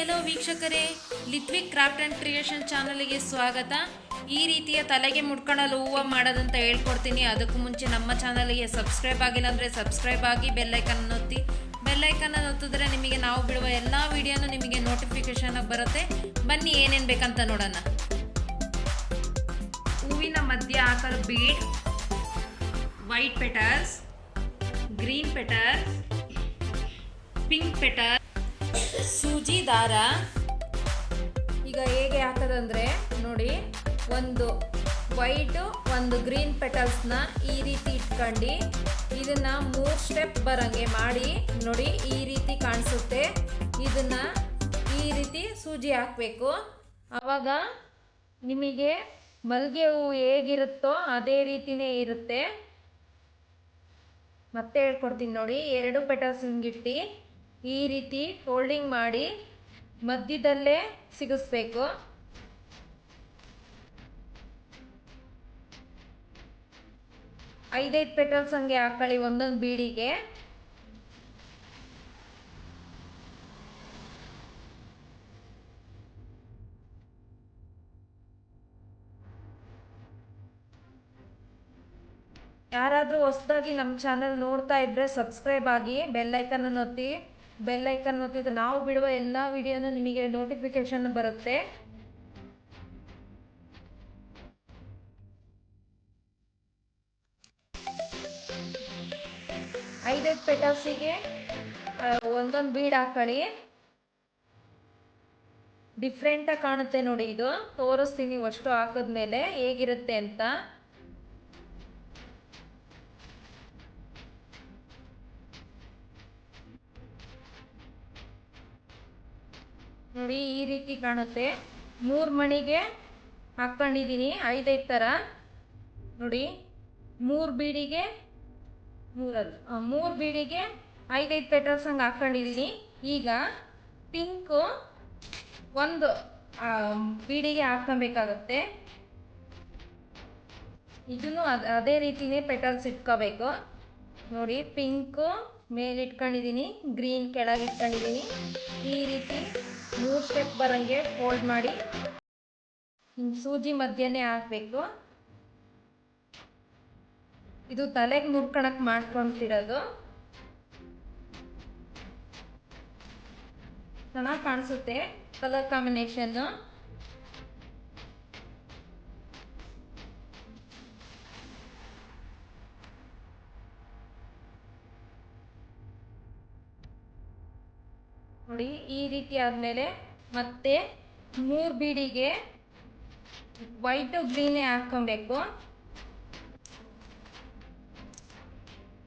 ಎಲ್ಲೋ ವೀಕ್ಷಕರೇ ಲಿತ್ವಿಕ್ craft and creation ಚಾನಲ್ಗೆ ಸ್ವಾಗತ. ಈ ರೀತಿಯ ತಲೆಗೆ ಮುಡ್ಕೊಳ್ಳಲು ಹೂವು ಮಾಡೋದಂತ ಹೇಳ್ಕೊಡ್ತೀನಿ. ಅದಕ್ಕೂ ಮುಂಚೆ ನಮ್ಮ ಚಾನಲ್ಗೆ ಸಬ್ಸ್ಕ್ರೈಬ್ ಆಗಿಲ್ಲ ಅಂದರೆ ಸಬ್ಸ್ಕ್ರೈಬ್ ಆಗಿ ಬೆಲ್ಲೈಕನ್ ಒತ್ತಿ. ಬೆಲ್ಲೈಕನ್ನ ಒತ್ತಿದ್ರೆ ನಿಮಗೆ ನಾವು ಬಿಡುವ ಎಲ್ಲ ವಿಡಿಯೋನು ನಿಮಗೆ ನೋಟಿಫಿಕೇಶನ್ ಬರುತ್ತೆ. ಬನ್ನಿ ಏನೇನು ಬೇಕಂತ ನೋಡೋಣ. ಹೂವಿನ ಮಧ್ಯೆ ಹಾಕಲು bead white petals green petals pink petal ಸೂಜಿ ದಾರ ಈಗ ಹೇಗೆ ಹಾಕೋದಂದ್ರೆ ನೋಡಿ, ಒಂದು ವೈಟು ಒಂದು ಗ್ರೀನ್ ಪೆಟಲ್ಸ್ನ ಈ ರೀತಿ ಇಟ್ಕೊಂಡು, ಇದನ್ನ ಮೂರು ಸ್ಟೆಪ್ ಬರಂಗೆ ಮಾಡಿ, ನೋಡಿ ಈ ರೀತಿ ಕಾಣಿಸುತ್ತೆ. ಇದನ್ನ ಈ ರೀತಿ ಸೂಜಿ ಹಾಕಬೇಕು. ಆವಾಗ ನಿಮಗೆ ಮಲ್ಲಿಗೆ ಹೂವು ಹೇಗಿರುತ್ತೋ ಅದೇ ರೀತಿನೇ ಇರುತ್ತೆ. ಮತ್ತೆ ಹೇಳ್ಕೊಡ್ತೀನಿ ನೋಡಿ, ಎರಡು ಪೆಟಲ್ಸ್ ಹಿಂಗಿಟ್ಟು. ಈ ರೀತಿ ಫೋಲ್ಡಿಂಗ್ ಮಾಡಿ ಮಧ್ಯದಲ್ಲೇ ಸಿಗಿಸ್ಬೇಕು. ಐದೈದು ಪೆಟಲ್ಸ್ ಹಂಗೆ ಹಾಕೊಳ್ಳಿ ಒಂದೊಂದು ಬೀಡಿಗೆ. ಯಾರಾದರೂ ಹೊಸದಾಗಿ ನಮ್ಮ ಚಾನಲ್ ನೋಡ್ತಾ ಇದ್ದರೆ ಸಬ್ಸ್ಕ್ರೈಬ್ ಆಗಿ ಬೆಲ್ಲೈಕನ್ನು ಒತ್ತಿ. ಬೆಲ್ಲೈಕನ್ ಒತ್ತಿದ್ರೆ ನಾವು ಬಿಡುವ ಎಲ್ಲ ವಿಡಿಯೋನು ನಿಮಗೆ ನೋಟಿಫಿಕೇಶನ್ ಬರುತ್ತೆ. ಐದೈದು ಪೆಟಲ್ಸಿಗೆ ಒಂದೊಂದು ಬೀಡ್ ಹಾಕೊಳ್ಳಿ. ಡಿಫ್ರೆಂಟಾಗಿ ಕಾಣುತ್ತೆ ನೋಡಿ ಇದು. ತೋರಿಸ್ತೀನಿ ಅಷ್ಟು ಹಾಕಿದ್ಮೇಲೆ ಹೇಗಿರುತ್ತೆ ಅಂತ. ನೋಡಿ ಈ ರೀತಿ ಕಾಣುತ್ತೆ. ಮೂರು ಮಣಿಗೆ ಹಾಕ್ಕೊಂಡಿದ್ದೀನಿ ಐದೈದು ಥರ ನೋಡಿ, ಮೂರು ಬೀಡಿಗೆ ಮೂರಲ್ಲ ಮೂರು ಬೀಡಿಗೆ ಐದೈದು ಪೆಟಲ್ಸ್ ಹಂಗೆ ಹಾಕ್ಕೊಂಡಿದ್ದೀನಿ ಈಗ ಪಿಂಕು ಒಂದು ಬೀಡಿಗೆ ಹಾಕ್ಕೊಬೇಕಾಗತ್ತೆ. ಇದನ್ನು ಅದ್ ರೀತಿನೇ ಪೆಟಲ್ಸ್ ಇಟ್ಕೋಬೇಕು. ನೋಡಿ, ಪಿಂಕು ಮೇಲೆ ಇಟ್ಕೊಂಡಿದ್ದೀನಿ ಗ್ರೀನ್ ಕೆಳಗೆ ಇಟ್ಕೊಂಡಿದ್ದೀನಿ ಈ ರೀತಿ ಮೂರು ಸ್ಟೆಪ್ ಬರೋಂಗೆ ಫೋಲ್ಡ್ ಮಾಡಿ. ಹಿಂಗೆ ಸೂಜಿ ಮಧ್ಯನೇ ಹಾಕಬೇಕು. ಇದು ತಲೆಗೆ ಮುಡ್ಕೊಳಕ್ ಮಾಡ್ಕೊಂತಿರೋದು. ಚೆನ್ನಾಗಿ ಕಾಣಿಸುತ್ತೆ ಕಲರ್ ಕಾಂಬಿನೇಷನ್ನು ನೋಡಿ ಈ ರೀತಿ ಆದಮೇಲೆ ಮತ್ತೆ ಮೂರು ಬೀಡಿಗೆ ವೈಟು ಗ್ರೀನೇ ಹಾಕ್ಕೊಬೇಕು.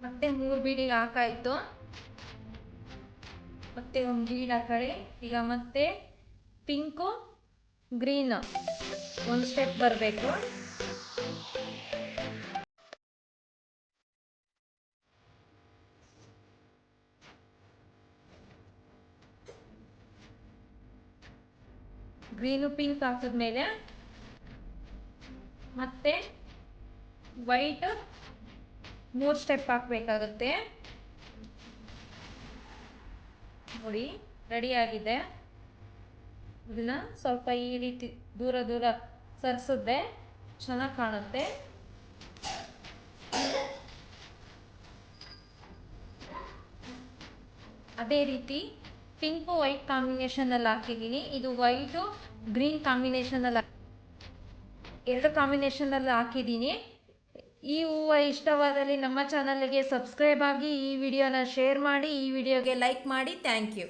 ಮತ್ತೆ ಮೂರು ಬೀಡಿಗೆ ಹಾಕಾಯಿತು. ಮತ್ತೆ ಒಂದು ಬೀಡ್ ಹಾಕೊಳ್ಳಿ ಈಗ ಮತ್ತೆ ಪಿಂಕು ಗ್ರೀನ್ ಒಂದು ಸ್ಟೆಪ್ ಬರಬೇಕು. ಗ್ರೀನು ಪಿಂಕ್ ಹಾಕಿದ್ಮೇಲೆ ಮತ್ತೆ ವೈಟ್ ಮೂರು ಸ್ಟೆಪ್ ಹಾಕಬೇಕಾಗುತ್ತೆ. ನೋಡಿ, ರೆಡಿ ಆಗಿದೆ. ಇದನ್ನ ಸ್ವಲ್ಪ ಈ ರೀತಿ ದೂರ ದೂರ ಸರಿಸಿದ್ರೆ ಚೆನ್ನಾಗಿ ಕಾಣುತ್ತೆ. ಅದೇ ರೀತಿ ಪಿಂಕು ವೈಟ್ ಕಾಂಬಿನೇಷನಲ್ಲಿ ಹಾಕಿದ್ದೀನಿ ಇದು ವೈಟು ಗ್ರೀನ್ ಕಾಂಬಿನೇಷನಲ್ಲಿ ಎರಡು ಕಾಂಬಿನೇಷನಲ್ಲಿ ಹಾಕಿದ್ದೀನಿ ಈ ಹೂವು ಇಷ್ಟವಾದಲ್ಲಿ ನಮ್ಮ ಚಾನಲ್ಗೆ ಸಬ್ಸ್ಕ್ರೈಬ್ ಆಗಿ ಈ ವಿಡಿಯೋನ ಶೇರ್ ಮಾಡಿ, ಈ ವಿಡಿಯೋಗೆ ಲೈಕ್ ಮಾಡಿ. Thank you